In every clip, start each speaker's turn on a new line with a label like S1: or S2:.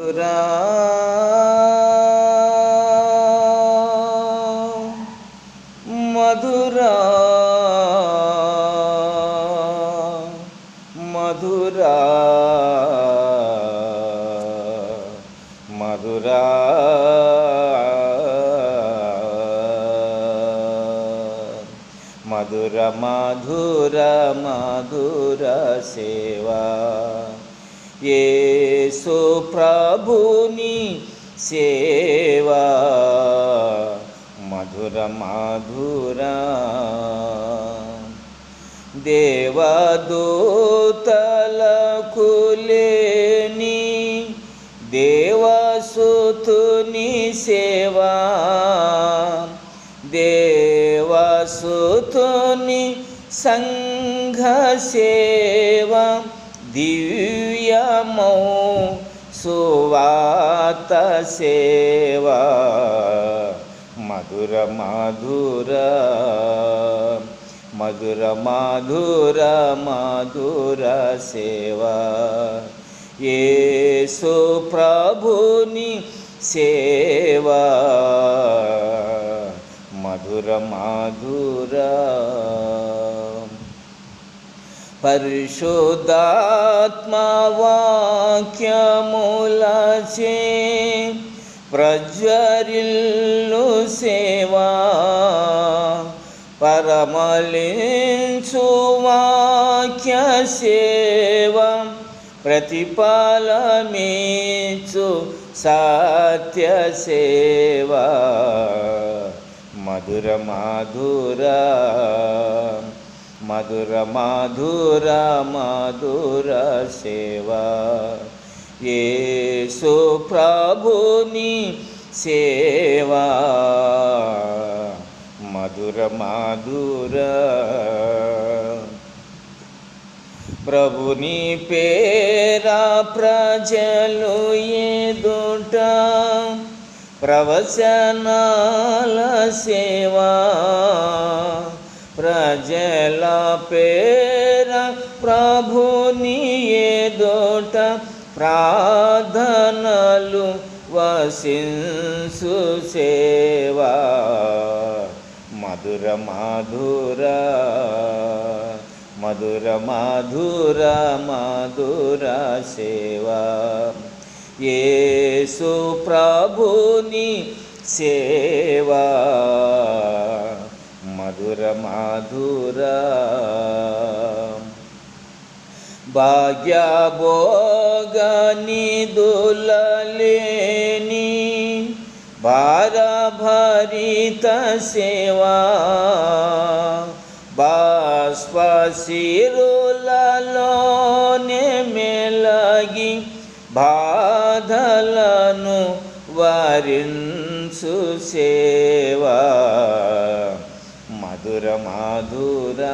S1: మధురా మధురా మధురా మధురా మధుర మధుర మధుర సేవా యేసు ప్రభుని సేవా. మధుర మధురా దేవదూతలకు లేని దేవసుతుని సేవా. దేవసుతుని సంఘ సేవా. దివ్యమౌ సువాత సేవ మధుర మధుర మధుర మధుర మధుర సేవ యేసు ప్రభుని సేవా మధుర మధుర పరిశుద్ధాత్మవాక్యములచే ప్రజ్వరిల్లు సేవా పరమలించు వాక్య సేవ ప్రతిపాలమీచు సత్య సేవ మధుర మాధురా మధుర మధుర మధుర సేవా. యేసు ప్రభుని సేవా. మధుర మధుర ప్రభుని పేరా ప్రజలు ఎదుట ప్రవచనాల సేవా. ప్రజ పేర ప్రభుని ఎదుట ప్రార్థనలు వసింసు సేవా. మధుర మధుర మధుర మధుర మధుర సేవా. యేసు ప్రభుని సేవా. మధుర మధుర భాగ్యభోగనిదులలేని భారభరిత సేవా. బాష్పశిరులలోనే మెలగి బాధలను వరించు సేవా. మధుర మధుర.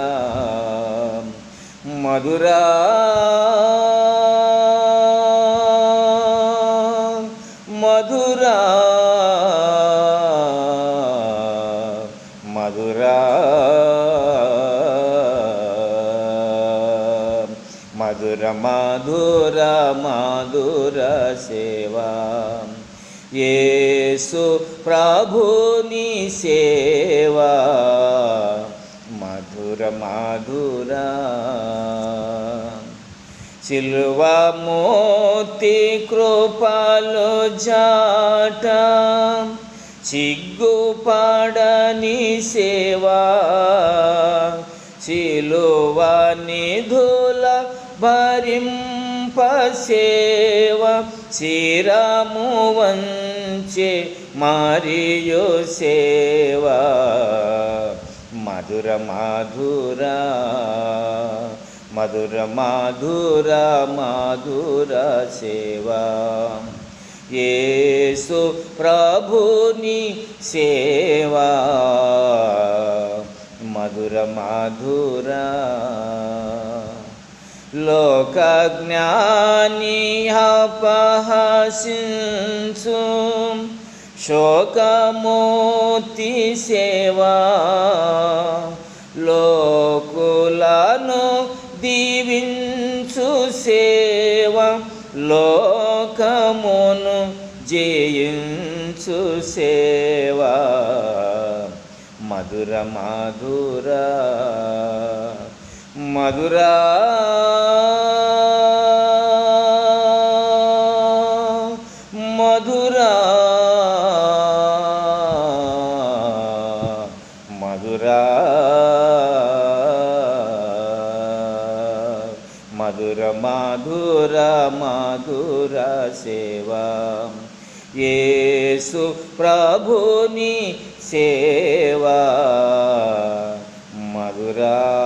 S1: మధురా. మధురా. మధురా మధుర మధుర మధుర సేవా. ఏ యేసు ప్రభుని సేవా. మధుర మధుర సిల్వా మోతి కృపలు జాట. సిగ్గుపడని సేవా. సిలువ నిధుల భరింప సేవ శ్రీరాము వంచే మారియో సేవ. మధుర మాధుర మధుర మాధుర మాధుర సేవా. యేసు ప్రభుని సేవా. మధుర మాధురా లోక జ్ఞాని అపహసించు శోకమూర్తి సేవా లోకులను దీవించు సేవ లోకమును జయించు సేవా మధుర మధురా మధురా. మధురా. మధురా. మధుర మధుర మధుర సేవా. యేసు ప్రభుని సేవా. మధురా.